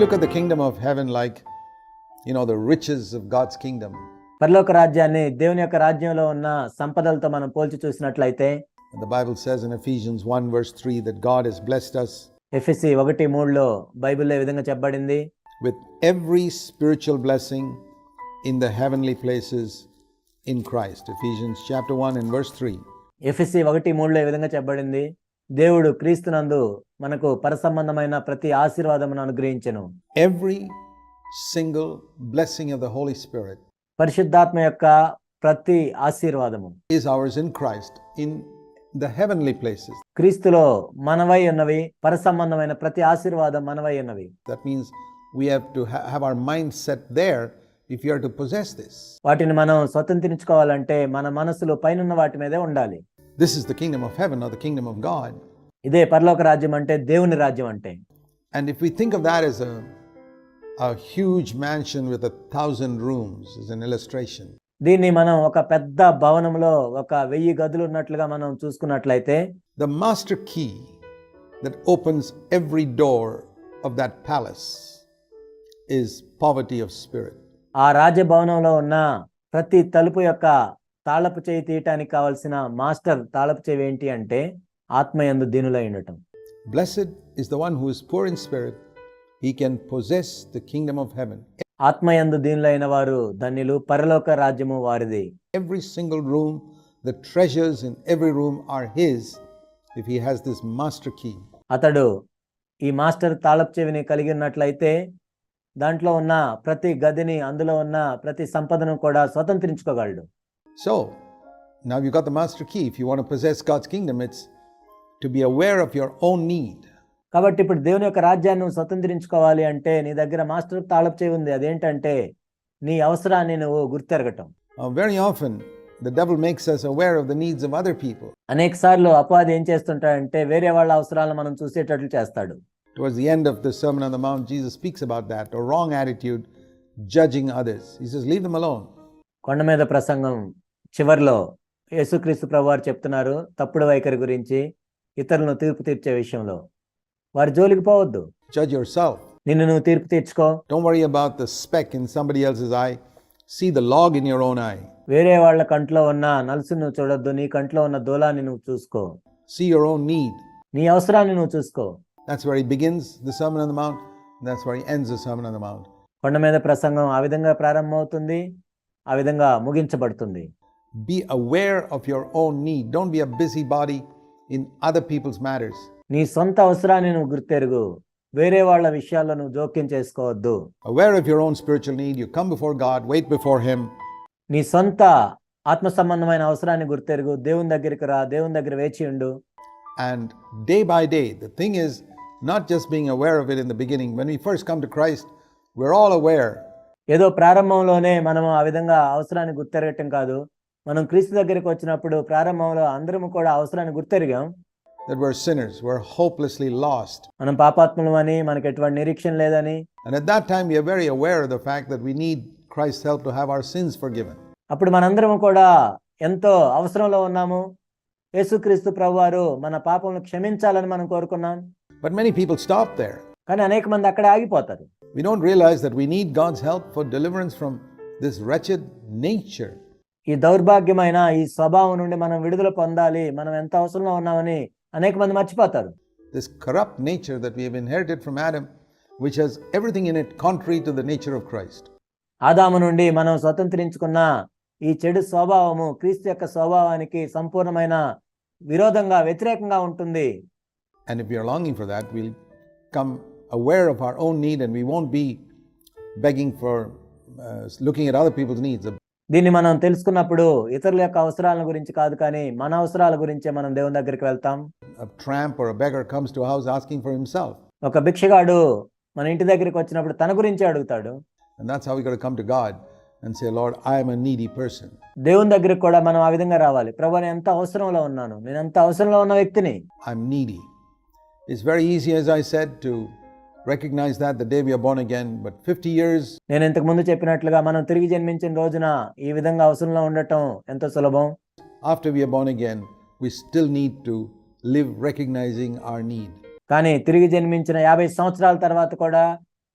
Look the kingdom of heaven like you know the riches of god's kingdom పరలోక రాజ్యాన్ని దేవుని యొక్క రాజ్యంలో ఉన్న సంపదలతో మనం పోల్చి చూసినట్లయితే the Bible says in Ephesians 1 verse 3 that God has blessed us ఎఫెసీ 1 3 లో బైబిల్లో ఈ విధంగా చెప్పబడింది? With every spiritual blessing in the heavenly places in Christ Ephesians chapter 1 in verse 3 ఎఫెసీ 1 3 లో ఈ విధంగా చెప్పబడింది? దేవుడు క్రీస్తునందు మనకు పరసంబంధమైన ప్రతి ఆశీర్వాదమును అనుగ్రహించను. Every single blessing of the holy spirit పరిశుద్ధాత్మ యొక్క ప్రతి ఆశీర్వాదము. Is ours in Christ in the heavenly places క్రీస్తులో మనవై ఉన్నవి పరసంబంధమైన ప్రతి ఆశీర్వాదం మనవై ఉన్నవి. That means we have to have our mind set there if you are to possess this వాటిని మనం స్వతంత్రించుకోవాలంటే మన మనసులో పైనున్న వాటి మీదే ఉండాలి. This is the kingdom of heaven or the kingdom of God ఇదే పరలోక రాజ్యం అంటే దేవుని రాజ్యం అంటే. And if you think of that is a huge mansion with a thousand rooms is an illustration దీన్ని మనం ఒక పెద్ద భవనంలో ఒక వెయ్యి గదులు ఉన్నట్లుగా మనం చూసుకున్నట్లయితే the master key that opens every door of that palace is poverty of spirit ఆ రాజభవనంలో ఉన్న ప్రతి తలుపు యొక్క తాళపు చేయి తీయటానికి కావలసిన మాస్టర్ తాళపు చేయి ఏంటి అంటే ఆత్మయందు దీనులై ఉండటం Blessed is the one who is poor in spirit, he can possess the kingdom of heaven. ఆత్మయందు దీనులైన వారు ధన్యులు పరలోక రాజ్యము వారిది Every single room, the treasures in every room are his if he has this master key. అతడు ఈ master తాళపు చెవిని కలిగి ఉన్నట్లయితే దాంట్లో ఉన్న ప్రతి గదిని అందులో ఉన్న ప్రతి సంపదను కూడా స్వతంత్రించుకోగలడు So, now you've got the master key. If you want to possess God's kingdom, it's to be aware of your own need. కాబట్టి ఇప్పుడు దేవుని యొక్క రాజ్యాన్ని నువ్వు స్వతంత్రించుకోవాలి అంటే నీ దగ్గర మాస్టర్ తాళపు చేయి ఉంది అదేంటంటే నీ అవసరాన్ని నువ్వు గుర్తెరగటం Uh, very often, the devil makes us aware of the needs of other people. అనేక సార్లు అపవాది ఏం చేస్తుంటాడంటే వేరే వాళ్ళ అవసరాలను మనం చూసేటట్లు చేస్తాడు Towards the end of the Sermon on the Mount, Jesus speaks about that a wrong attitude, judging others. He says, Leave them alone. కొండ మీద ప్రసంగం చివర్లో యేసుక్రీస్తు ప్రభువారు చెప్తున్నారు తప్పుడు వైఖరి గురించి ఇతరులను తీర్పు తీర్చే విషయంలో వారి జోలికి పోవద్దు Judge yourself. నిన్ను నువ్వు తీర్పు తీర్చుకో Don't worry about the speck in somebody else's eye. See the log in your own eye. వేరే వాళ్ళ కంట్లో ఉన్న నలుసును నువ్వు చూడొద్దు నీ కంట్లో ఉన్న దూలాన్ని నువ్వు చూసుకో See your own need. నీ అవసరాన్ని నువ్వు చూసుకో That's where he begins the Sermon on the Mount, and that's where he ends the Sermon on the Mount. కొండ మీద ప్రసంగం ఆ విధంగా ప్రారంభమవుతుంది ఆ విధంగా ముగించబడుతుంది Be aware of your own need. Don't be a busybody in other people's matters. నీ సొంత అవసరాన్ని నువ్వు గుర్తెరుగు వేరే వాళ్ళ విషయాల్లో నువ్వు జోక్యం చేసుకోవద్దు Aware of your own spiritual need, you come before God, wait before Him, నీ సొంత ఆత్మ సంబంధమైన అవసరాన్ని గుర్తెరుగు దేవుని దగ్గరికి రా దేవుని దగ్గర వేచి ఉండు and day by day, the thing is not just being aware of it in the beginning. When we first come to Christ, we're all aware. ఏదో ప్రారంభంలోనే మనం ఆ విధంగా అవసరాన్ని గుర్తెరగటం కాదు మనం క్రీస్తు దగ్గరికి వచ్చినప్పుడు ప్రారంభంలో అందరం కూడా అవసరాన్ని గుర్తెరిగాం That we're sinners, we're hopelessly lost. మనం పాపాత్ములం అని మనకి ఎటువంటి నిరీక్షణ లేదని And at that time, we are very aware of the fact that we need Christ's help to have our sins forgiven. అప్పుడు మనందరం కూడా ఎంతో అవసరంలో ఉన్నాము యేసుక్రీస్తు ప్రభువారు మన పాపములను క్షమించాలని మనం కోరుకున్నాం But many people stop there. కానీ అనేక మంది అక్కడే ఆగిపోతారు We don't realize that we need God's help for deliverance from this wretched nature. ఈ దౌర్భాగ్యమైన ఈ స్వభావం నుండి మనం విడుదల పొందాలి మనం ఎంత అవసరంలో ఉన్నామని అనేక మంది మర్చిపోతారు this corrupt nature that we have inherited from Adam, which has everything in it contrary to the nature of Christ. ఆదాము నుండి మనం స్వతంత్రించుకున్న ఈ చెడు స్వభావము క్రీస్తు యొక్క స్వభావానికి సంపూర్ణమైన విరోధంగా వ్యతిరేకంగా ఉంటుంది And if we are longing for that, we'll come aware of our own need and we won't be begging for uh, looking at other people's needs. A, దీన్ని మనం తెలుసుకున్నప్పుడు ఇతరుల యొక్క అవసరాల గురించి కాదు కానీ మన అవసరాల గురించే మనం దేవుని దగ్గరికి వెళ్తాం to a house asking for himself. ఒక భిక్షగాడు మన ఇంటి దగ్గరికి వచ్చినప్పుడు తన గురించి అడుగుతాడు Lord, I am a needy person. దేవుని దగ్గరికి కూడా మనం ఆ విధంగా రావాలి ప్రభు నేను ఎంత అవసరంలో ఉన్నాను నేను ఎంత అవసరంలో ఉన్న వ్యక్తిని needy. It's very easy, as I said, to recognize that the day we are born again, but 50 years నేను ఇంతకు ముందు చెప్పినట్లుగా మనం తిరిగి జన్మించిన రోజున ఈ విధంగా అవసరంలో ఉండటం ఎంతో సులభం after we are born again, we still need to live recognizing our need. కానీ తిరిగి జన్మించిన యాభై సంవత్సరాల తర్వాత కూడా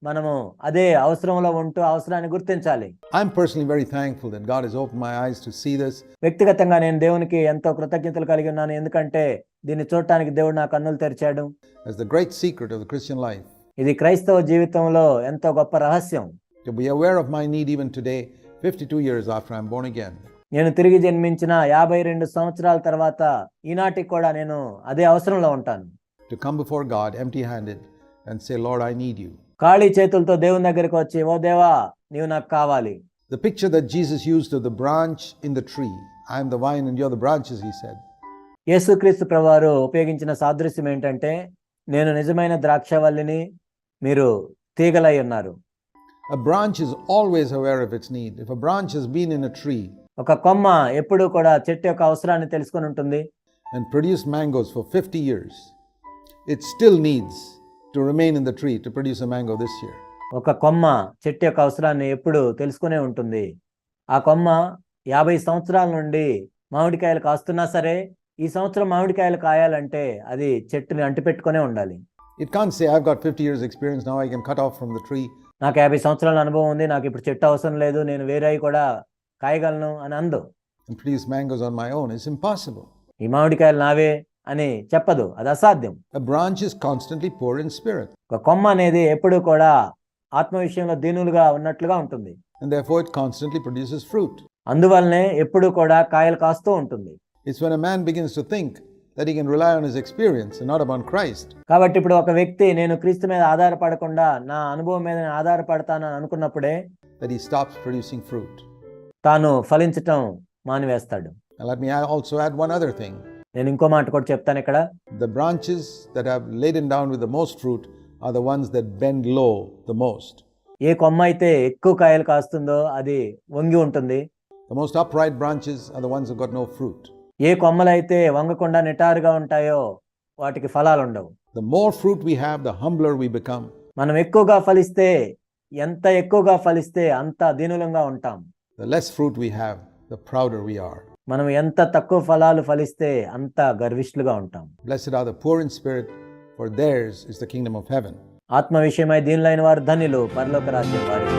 మనము అదే అవసరంలో ఉంటూ అవసరాన్ని గుర్తించాలి I'm personally very thankful that God has opened my eyes to see this. వ్యక్తిగతంగా నేను దేవునికి ఎంతో కృతజ్ఞతలు కలిగి ఉన్నాను ఎందుకంటే దీన్ని చూడటానికి దేవుడు నా కన్నులు తెరిచాడు as the great secret of the Christian life. ఇది క్రైస్తవ జీవితంలో ఎంతో గొప్ప రహస్యం To be aware of my need even today, 52 years after I'm born again. నేను తిరిగి జన్మించిన యాభై రెండు సంవత్సరాల తర్వాత ఈనాటికి కూడా నేను అదే అవసరంలో ఉంటాను To come before God empty handed and say, Lord, I need you. ఖాళీ చేతులతో దేవుని దగ్గరికి వచ్చి ఓ దేవా నీవు నాకు కావాలి The picture that Jesus used of the branch in the tree I am the vine and you're the branches, he said. యేసుక్రీస్తు ప్రభువారు ఉపయోగించిన సాదృశ్యం ఏంటంటే నేను నిజమైన ద్రాక్షవల్లిని మీరు తీగలై ఉన్నారు A branch is always aware of its need. If a branch has been in a tree ఒక కొమ్మ ఎప్పుడూ కూడా చెట్టు యొక్క అవసరాన్ని తెలుసుకొని ఉంటుంది and produced mangoes for 50 years, it still needs to remain in the tree to produce a mango this year. ఒక కొమ్మ చెట్టు యొక్క అవసరాన్ని ఎప్పుడు తెలుసుకునే ఉంటుంది ఆ కొమ్మ యాభై సంవత్సరాల నుండి మామిడికాయలు కాస్తున్నా సరే ఈ సంవత్సరం మామిడికాయలు కాయాలంటే అది చెట్టుని అంటిపెట్టుకునే ఉండాలి it can say uh got fifty years experience నా I can cut off from the tree నాకు యాభై సంవత్సరాల అనుభవం ఉంది నాకు ఇప్పుడు చెట్టు అవసరం లేదు నేను వేరే కూడా కాయగలను అని అందు. Please mangoes on my own it's impossible ఈ మామిడికాయలు నావే అని చెప్పదు అది అసాధ్యం. Branch is constantly pour in spirit ఒక కొమ్మ అనేది ఎప్పుడు కూడా ఆత్మ విషయంలో దీనులుగా ఉన్నట్లుగా ఉంటుంది. And therefore it constantly produces fruit అందువల్లనే ఎప్పుడు కూడా కాయలు కాస్తూ ఉంటుంది. It's one a man begins to think that he can rely on his experience and not upon Christ, కాబట్టి ఇప్పుడు ఒక వ్యక్తి నేను క్రీస్తు మీద ఆధారపడకుండా నా అనుభవం మీద నేను ఆధారపడతాను అని అనుకున్నప్పుడే that he stops producing fruit. తాను ఫలించటం మానివేస్తాడు And let me also add one other thing. నేను ఇంకో మాట కూడా చెప్తాను ఇక్కడ The branches that have laden down with the most fruit are the ones that bend low the most. ఏ కొమ్మ అయితే ఎక్కువ కాయలు కాస్తుందో అది వంగి ఉంటుంది The most upright branches are the ones that got no fruit. ఏ కొమ్మలైతే వంగకుండా నిటారుగా ఉంటాయో వాటికి ఫలాలు ఉండవు The more fruit we have, the humbler we become. మనం ఎక్కువగా ఫలిస్తే ఎంత ఎక్కువగా ఫలిస్తే అంత దీనులంగా ఉంటాం The less fruit we have, the prouder we are. మనం ఎంత తక్కువ ఫలాలు ఫలిస్తే అంత గర్విష్ఠులుగా ఉంటాం Blessed are the poor in spirit, for theirs is the kingdom of heaven. ఆత్మ విషయమై దీనులైన వారు ధన్యులు పరలోక రాజ్యం వారికి